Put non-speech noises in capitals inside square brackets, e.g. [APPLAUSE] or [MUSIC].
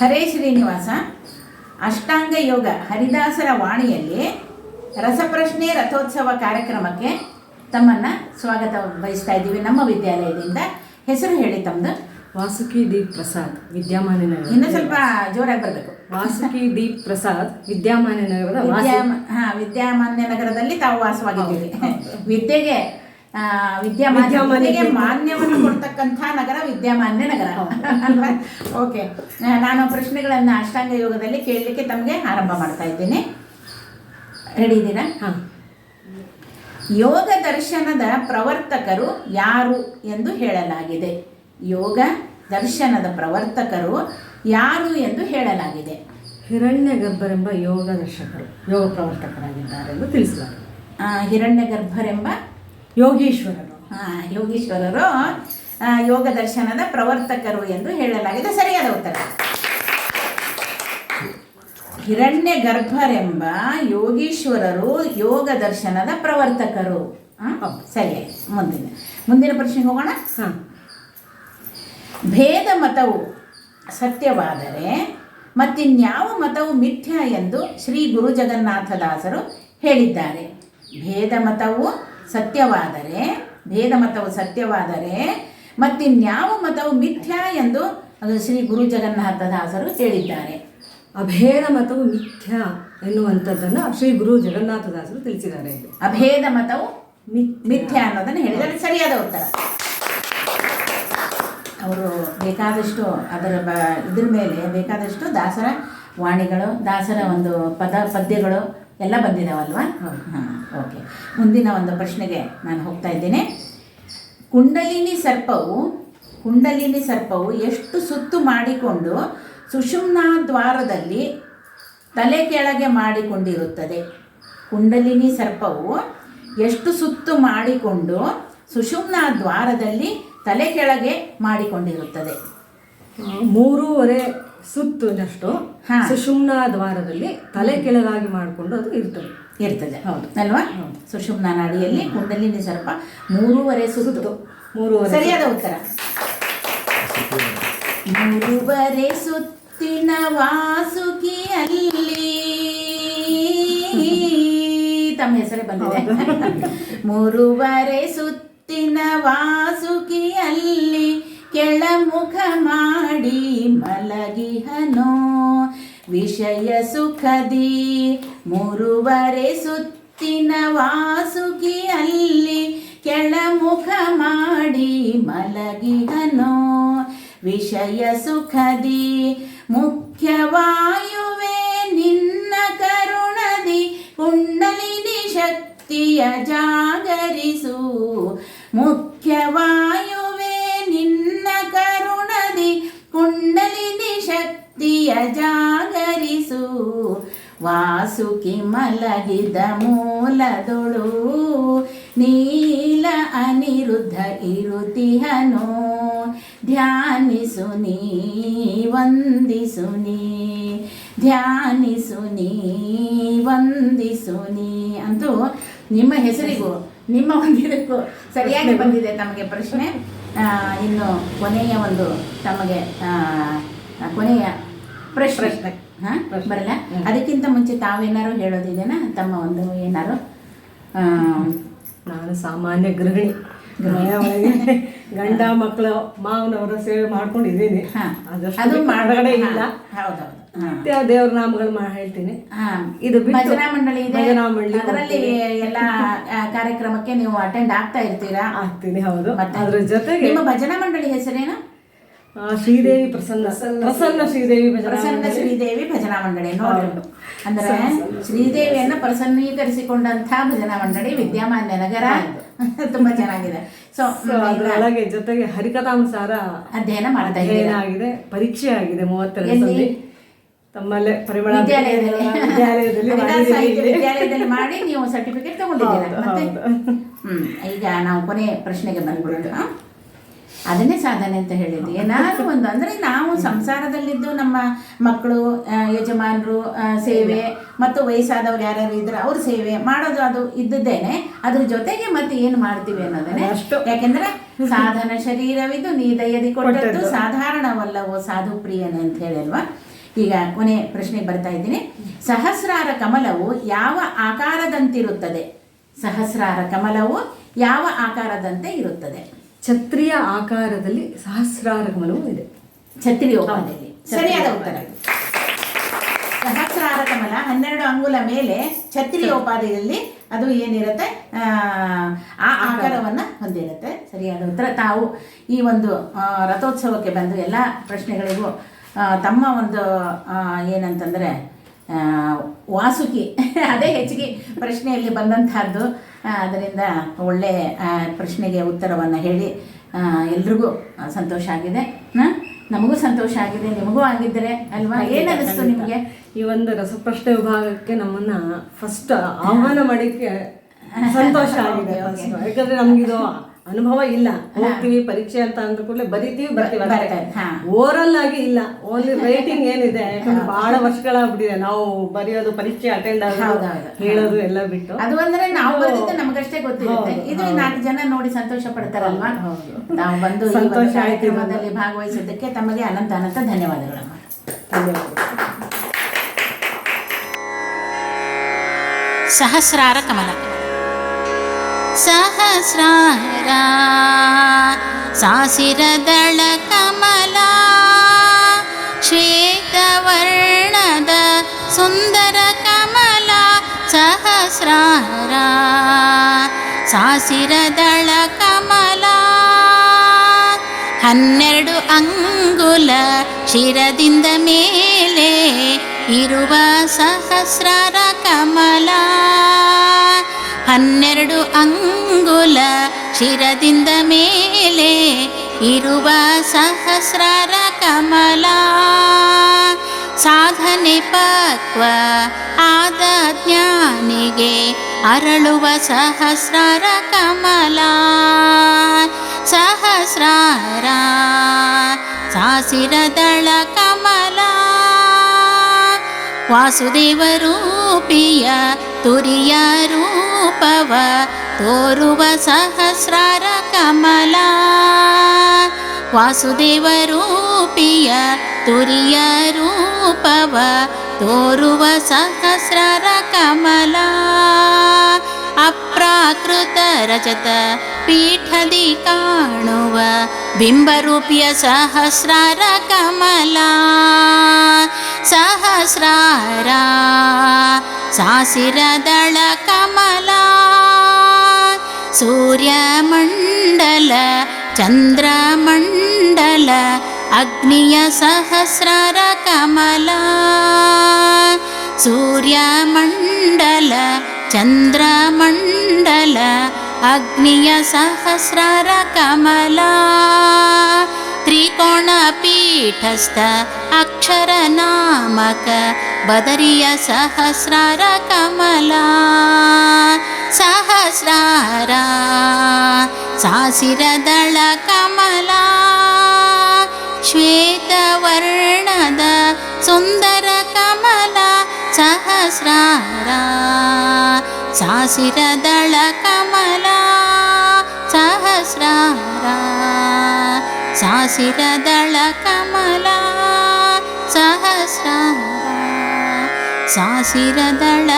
ಹರೇ ಶ್ರೀನಿವಾಸ. ಅಷ್ಟಾಂಗ ಯೋಗ ಹರಿದಾಸರ ವಾಣಿಯಲ್ಲಿ ರಸಪ್ರಶ್ನೆ ರಥೋತ್ಸವ ಕಾರ್ಯಕ್ರಮಕ್ಕೆ ತಮ್ಮನ್ನು ಸ್ವಾಗತ ಬಯಸ್ತಾ ಇದ್ದೀವಿ ನಮ್ಮ ವಿದ್ಯಾಲಯದಿಂದ. ಹೆಸರು ಹೇಳಿ ತಮ್ಮದು ವಾಸುಕಿ ದೀಪ್ ಪ್ರಸಾದ್ ವಿದ್ಯಾಮಾನ ನಗರ ಇನ್ನೂ ಸ್ವಲ್ಪ ಜೋರಾಗಿ ಬರಬೇಕು. ವಾಸುಕಿ ದೀಪ್ ಪ್ರಸಾದ್ ವಿದ್ಯಾಮಾನ ನಗರದ ವಾಸಿ ವಿದ್ಯಾ ಹಾಂ ವಿದ್ಯಾಮಾನ್ಯ ನಗರದಲ್ಲಿ ತಾವು ವಾಸವಾಗಿದ್ದೀವಿ. ವಿದ್ಯೆಗೆ ಆ, ವಿದ್ಯಾಮಾನ್ಯ ವಿದ್ಯಾಮಾನ್ಯ ವಿದ್ಯೆಗೆ ಮಾನ್ಯವನ್ನು ಕೊಡ್ತಕ್ಕಂಥ ನಗರ ವಿದ್ಯಾಮಾನ್ಯ ನಗರ. [LAUGHS] ಅಲ್ವಾ ಓಕೆ ನಾನು ಪ್ರಶ್ನೆಗಳನ್ನು ಅಷ್ಟಾಂಗ ಯೋಗದಲ್ಲಿ ಕೇಳಲಿಕ್ಕೆ ತಮಗೆ ಆರಂಭ ಮಾಡ್ತಾ ಇದ್ದೀನಿ. ರೆಡಿ ಇದ್ದೀರಾ? ಹಾ. ಯೋಗ ದರ್ಶನದ ಪ್ರವರ್ತಕರು ಯಾರು ಎಂದು ಹೇಳಲಾಗಿದೆ. ಯೋಗ ದರ್ಶನದ ಪ್ರವರ್ತಕರು ಯಾರು ಎಂದು ಹೇಳಲಾಗಿದೆ. ಹಿರಣ್ಯ ಗರ್ಭರೆಂಬ ಯೋಗ ದರ್ಶಕರು ಯೋಗ ಪ್ರವರ್ತಕರಾಗಿದ್ದಾರೆ ಎಂದು ತಿಳಿಸಲಾಗಿದೆ. ಹಿರಣ್ಯ ಹಿರಣ್ಯಗರ್ಭರೆಂಬ ಯೋಗೀಶ್ವರರು. ಹಾಂ ಯೋಗೀಶ್ವರರು ಯೋಗ ದರ್ಶನದ ಪ್ರವರ್ತಕರು ಎಂದು ಹೇಳಲಾಗಿದೆ. ಸರಿಯಾದ ಉತ್ತರ. ಹಿರಣ್ಯ ಗರ್ಭರೆಂಬ ಯೋಗೀಶ್ವರರು ಯೋಗ ದರ್ಶನದ ಪ್ರವರ್ತಕರು. ಸರಿ ಮುಂದಿನ ಮುಂದಿನ ಪ್ರಶ್ನೆಗೆ ಹೋಗೋಣ. ಹಾಂ ಭೇದ ಮತವು ಸತ್ಯವಾದರೆ ಮತ್ತಿನ್ಯಾವ ಮತವು ಮಿಥ್ಯ ಎಂದು ಶ್ರೀ ಗುರು ಜಗನ್ನಾಥದಾಸರು ಹೇಳಿದ್ದಾರೆ. ಭೇದ ಮತವು ಸತ್ಯವಾದರೆ ಭೇದ ಮತವು ಸತ್ಯವಾದರೆ ಮತ್ತಿನ್ಯಾವ ಮತವು ಮಿಥ್ಯಾ ಎಂದು ಅದು ಶ್ರೀ ಗುರು ಜಗನ್ನಾಥದಾಸರು ಹೇಳಿದ್ದಾರೆ. ಅಭೇದ ಮತವು ಮಿಥ್ಯಾ ಎನ್ನುವಂಥದ್ದನ್ನು ಶ್ರೀ ಗುರು ಜಗನ್ನಾಥದಾಸರು ತಿಳಿಸಿದ್ದಾರೆ. ಅಭೇದ ಮತವು ಮಿಥ್ಯಾ. ಅನ್ನೋದನ್ನು ಹೇಳಿದರೆ ಸರಿಯಾದ ಉತ್ತರ. ಅವರು ಬೇಕಾದಷ್ಟು ಅದರ ಬ ಇದ್ರ ಮೇಲೆ ಬೇಕಾದಷ್ಟು ದಾಸರ ವಾಣಿಗಳು ದಾಸರ ಒಂದು ಪದ ಪದ್ಯಗಳು ಎಲ್ಲ ಬಂದಿದ್ದಾವಲ್ವಾ. ಹಾಂ. ಓಕೆ ಮುಂದಿನ ಒಂದು ಪ್ರಶ್ನೆಗೆ ನಾನು ಹೋಗ್ತಾ ಇದ್ದೇನೆ. ಕುಂಡಲಿನಿ ಸರ್ಪವು ಕುಂಡಲಿನಿ ಸರ್ಪವು ಎಷ್ಟು ಸುತ್ತು ಮಾಡಿಕೊಂಡು ಸುಷುಮ್ನ ದ್ವಾರದಲ್ಲಿ ತಲೆ ಕೆಳಗೆ ಮಾಡಿಕೊಂಡಿರುತ್ತದೆ? ಕುಂಡಲಿನಿ ಸರ್ಪವು ಎಷ್ಟು ಸುತ್ತು ಮಾಡಿಕೊಂಡು ಸುಷುಮ್ನ ದ್ವಾರದಲ್ಲಿ ತಲೆ ಕೆಳಗೆ ಮಾಡಿಕೊಂಡಿರುತ್ತದೆ? ಮೂರೂವರೆ ಸುತ್ತಿನಷ್ಟು ಹಾ. ಸುಷುಮ್ನಾ ದ್ವಾರದಲ್ಲಿ ತಲೆ ಕೆಳಗಾಗಿ ಮಾಡಿಕೊಂಡು ಅದು ಇರ್ತದೆ. ಇರ್ತದೆ. ಹೌದು. ಅಲ್ವಾ? ಸುಷುಮ್ನ ನಾಡಿಯಲ್ಲಿ ಕುಂಡಲಿನಿ ಸರ್ಪ ಮೂರುವರೆ ಸುತ್ತು. ಸುತ್ತು. ಮೂರುವರೆ ಸರಿಯಾದ ಉತ್ತರ? ಮೂರುವರೆ ಸುತ್ತಿನ ವಾಸುಕಿಯಲ್ಲಿ ತಮ್ಮ ಹೆಸರೇ ಬಂದಿದೆ. ಮೂರುವರೆ ಸುತ್ತಿನ ವಾಸುಕಿಯಲ್ಲಿ ಕೆಳಮುಖ ಮಾಡಿ ಮಲಗಿಹನೋ. ವಿಷಯ ಸುಖದಿ ಮೂರುವರೆ ಸುತ್ತಿನ ವಾಸುಕಿಯಲ್ಲಿ ಕೆಳಮುಖ ಮಾಡಿ ಮಲಗಿಹನೋ. ವಿಷಯ ಸುಖದಿ ಮುಖ್ಯವಾಯುವೆ ನಿನ್ನ ಕರುಣದಿ ಕುಂಡಲಿನಿ ಶಕ್ತಿಯ ಜಾಗರಿಸು. ಮುಖ್ಯವಾಯುವೆ ಕುಂಡಲಿನಿ ಶಕ್ತಿಯ ಜಾಗರಿಸು, ವಾಸುಕಿ ಮಲಗಿದ ಮೂಲದೊಳು, ನೀಲ ಅನಿರುದ್ಧ ಇರುತಿಹನು, ಧ್ಯಾನಿಸು ನೀ, ವಂದಿಸು ನೀ, ಧ್ಯಾನಿಸು ನೀ, ವಂದಿಸು ನೀ ಅಂತೂ ನಿಮ್ಮ ಹೆಸರಿಗೂ ನಿಮ್ಮ ಒಂದು ಇದಕ್ಕೂ ಸರಿಯಾಗಿ ಬಂದಿದೆ ತಮಗೆ ಪ್ರಶ್ನೆ. ಇನ್ನು ಕೊನೆಯ ಒಂದು ತಮಗೆ ಕೊನೆಯ ಪ್ರಶ್ನೆ. ಪ್ರಶ್ನೆ. ಹಾಂ. ಬರಲ್ಲ? ಅದಕ್ಕಿಂತ ಮುಂಚೆ ತಾವೇನಾರು ಹೇಳೋದಿದೆನಾ? ತಮ್ಮ ಒಂದು ಏನಾರು ನಾನು ಸಾಮಾನ್ಯ ಗೃಹಿಣಿ. ಗಂಡ ಮಕ್ಕಳು ಮಾವನವರ ಸೇವೆ ಮಾಡ್ಕೊಂಡಿದ್ದೀನಿ. ಅದು ಬಿಟ್ಟು ಇಲ್ಲ. ಹೌದೌದು. ದೇವ್ರ ನಾಮಗಳು ಮಾ ಹೇಳ್ತೀನಿ. ಹಾ. ಇದು ಭಜನಾ ಮಂಡಳಿ ಇದೆ. ಭಜನಾ ಮಂಡಳಿ ಅದರಲ್ಲಿ ಎಲ್ಲ ಕಾರ್ಯಕ್ರಮಕ್ಕೆ ನೀವು ಅಟೆಂಡ್ ಆಗ್ತಾ ಇರ್ತೀರಾ? ಆಗ್ತೀನಿ ಹೌದು. ಅದ್ರ ಜೊತೆಗೆ ನಿಮ್ಮ ಭಜನಾ ಮಂಡಳಿ ಹೆಸರೇನು? ಆ, ಶ್ರೀದೇವಿ ಪ್ರಸನ್ನ. ಪ್ರಸನ್ನ. ಶ್ರೀದೇವಿ ಭಜನಾ ಪ್ರಸನ್ನ ಮಂಡಳಿ. ಶ್ರೀದೇವಿ ಭಜನಾ ಮಂಡಳಿ ಅಂದ್ರೆ ಶ್ರೀದೇವಿಯನ್ನ ಪ್ರಸನ್ನೀಕರಿಸಿಕೊಂಡಂತಹ ಭಜನಾ ಮಂಡಳಿ ವಿದ್ಯಾಮಾನ್ಯ ನಗರ. ತುಂಬಾ ಚೆನ್ನಾಗಿದೆ. ಸೊ ಜೊತೆಗೆ ಹರಿಕಥಾಂಸಾರ ಅಧ್ಯಯನ ಮಾಡ್ತಾ ಆಗಿದೆ ಪರೀಕ್ಷೆ ಆಗಿದೆ? ಸಂಧಿ. ತಮ್ಮಲ್ಲೇ ಪರಿಮಳ ವಿದ್ಯಾಲಯದಲ್ಲಿ. ಮಾಡಿ ನೀವು ಸರ್ಟಿಫಿಕೇಟ್ ತಗೊಂಡಿದ್ದೀರಾ. ಹ್ಮ್ ಈಗ ನಾವು ಕೊನೆ ಪ್ರಶ್ನೆಗೆ ಬಂದ್ಬಿಡೋಣ ಅದನ್ನೇ ಸಾಧನೆ ಅಂತ ಹೇಳಿದ್ವಿ ಏನಾದ್ರು ಒಂದು ಅಂದ್ರೆ ನಾವು ಸಂಸಾರದಲ್ಲಿದ್ದು ನಮ್ಮ ಮಕ್ಕಳು ಯಜಮಾನರು ಸೇವೆ ಮತ್ತು ವಯಸ್ಸಾದವ್ರು ಯಾರ್ಯಾರು ಇದ್ರೆ ಅವ್ರ ಸೇವೆ ಮಾಡೋದು ಅದು ಇದ್ದದ್ದೇನೆ. ಅದ್ರ ಜೊತೆಗೆ ಮತ್ತೆ ಏನು ಮಾಡ್ತೀವಿ ಅನ್ನೋದನ್ನೇ ಅಷ್ಟು. ಯಾಕೆಂದ್ರೆ ಸಾಧನ ಶರೀರವಿದು ನೀ ದಯದಿ ಕೊಟ್ಟದ್ದು ಸಾಧಾರಣವಲ್ಲವೋ ಸಾಧು ಪ್ರಿಯನೇ ಅಂತ ಹೇಳಿ ಅಲ್ವಾ ಈಗ ಕೊನೆ ಪ್ರಶ್ನೆ ಬರ್ತಾ ಇದ್ದೀನಿ. ಸಹಸ್ರಾರ ಕಮಲವು ಯಾವ ಆಕಾರದಂತಿರುತ್ತದೆ? ಸಹಸ್ರಾರ ಕಮಲವು ಯಾವ ಆಕಾರದಂತೆ ಇರುತ್ತದೆ? ಛತ್ರಿಯ ಆಕಾರದಲ್ಲಿ ಸಹಸ್ರಾರ ಕಮಲವು ಇದೆ. ಛತ್ರಿ ಇದೆ ಸರಿಯಾದ ಉತ್ತರ. ಸಹಸ್ರಾರ ಕಮಲ ಹನ್ನೆರಡು ಅಂಗುಲ ಮೇಲೆ ಛತ್ರಿ ಉಪಾದಿಯಲ್ಲಿ ಅದು ಏನಿರುತ್ತೆ? ಆ, ಆಕಾರವನ್ನ ಹೊಂದಿರುತ್ತೆ. ಸರಿಯಾದ ಉತ್ತರ. ತಾವು ಈ ಒಂದು ರಥೋತ್ಸವಕ್ಕೆ ಬಂದು ಎಲ್ಲ ಪ್ರಶ್ನೆಗಳಿಗೂ ತಮ್ಮ ಒಂದು ಏನಂತಂದರೆ ವಾಸುಕಿ ಅದೇ ಹೆಚ್ಚಿಗೆ ಪ್ರಶ್ನೆಯಲ್ಲಿ ಬಂದಂತಹದ್ದು. ಅದರಿಂದ ಒಳ್ಳೆ ಪ್ರಶ್ನೆಗೆ ಉತ್ತರವನ್ನು ಹೇಳಿ ಎಲ್ರಿಗೂ ಸಂತೋಷ ಆಗಿದೆ. ನಮಗೂ ಸಂತೋಷ ಆಗಿದೆ ನಿಮಗೂ ಆಗಿದ್ದರೆ ಅಲ್ವಾ? ಏನಿಸ್ತು ನಿಮಗೆ? ಈ ಒಂದು ರಸಪ್ರಶ್ನೆ ವಿಭಾಗಕ್ಕೆ ನಮ್ಮನ್ನ ಫಸ್ಟ್ ಆಹ್ವಾನ ಮಾಡಿಕ್ಕೆ ಸಂತೋಷ ಆಗಿದೆ. [LAUGHS] ಯಾಕಂದ್ರೆ ನಮ್ಗಿದು ಅನುಭವ ಇಲ್ಲ. ಹೋಗ್ತೀವಿ ಪರೀಕ್ಷೆ ಅಂತ ಅಂದ ಕೂಡಲೇ ಬರಿತೀವಿ ಬರ್ತೀವಿ ಬರ್ತಾರೆ, ಓರಲ್ ಆಗಿ ಇಲ್ಲ. ಓನ್ಲಿ ರೈಟಿಂಗ್ [LAUGHS] ಏನಿದೆ. ಯಾಕಂದ್ರೆ ಬಹಳ ವರ್ಷಗಳಾಗ್ಬಿಟ್ಟಿದೆ. ನಾವು ಬರೆಯೋದು ಪರೀಕ್ಷೆ ಅಟೆಂಡ್ ಆಗೋದು ಹೇಳೋದು ಎಲ್ಲ ಬಿಟ್ಟು. ಅದು ಅಂದ್ರೆ ನಾವು ಬರೆದಿದ್ದು ನಮಗಷ್ಟೇ ಗೊತ್ತಿರುತ್ತೆ. ಇದು ನಾಲ್ಕು ಜನ ನೋಡಿ ಸಂತೋಷ ಪಡ್ತಾರಲ್ವಾ? ನಾವು ಬಂದು ಈ ಒಂದು ಸಂತೋಷ ಕಾರ್ಯಕ್ರಮದಲ್ಲಿ ಭಾಗವಹಿಸಿದ್ದಕ್ಕೆ ತಮಗೆ ಅನಂತ ಅನಂತ ಧನ್ಯವಾದಗಳಮ್ಮ ಧನ್ಯವಾದ ಸಹಸ್ರಾರ ಕಮಲ ಸಹಸ್ರಾರ ಸಾಸಿರದಳ ಕಮಲ, ಶ್ವೇತವರ್ಣದ ಸುಂದರ ಕಮಲ, ಸಹಸ್ರಾರ ಸಾಸಿರದಳ ಕಮಲ, ಹನ್ನೆರಡು ಅಂಗುಲ ಶಿರದಿಂದ ಮೇಲೆ ಇರುವ ಸಹಸ್ರಾರ ಕಮಲ. ಹನ್ನೆರಡು ಅಂಗುಲ ಶಿರದಿಂದ ಮೇಲೆ ಇರುವ ಸಹಸ್ರಾರ ಕಮಲ. ಸಾಧನೆ ಪಕ್ವ ಆದ ಜ್ಞಾನಿಗೆ ಅರಳುವ ಸಹಸ್ರಾರ ಕಮಲ. ಸಹಸ್ರಾರ ಸಾಸಿರದಳ ಕಮಲ. ವಾಸುದೇವ ರೂಪಿಯ ತುರಿಯ ರೂಪವ तोर्व सहस्रारकमला वासुदेवरूपीय तुर्यरूपव तोर्व सहस्रारकमला अप्राकृतरजत पीठदि काणुव बिम्बरूपय सहस्रारकमला सहस्रारा सासिरदळकमला सूर्यमण्डल चन्द्रमण्डल अग्नियसहस्ररकमला सूर्यमण्डल चन्द्रमण्डल अग्नियसहस्ररकमला त्रिकोणपीठस्थ अक्षरनामक बदरीयसहस्रारकमला सहस्रारा सिरदळ श्वेतवर्णद सुन्दरकमला सहस्रारा सहस्रार सहस्रारा कमला सहस्रारा सिरदळ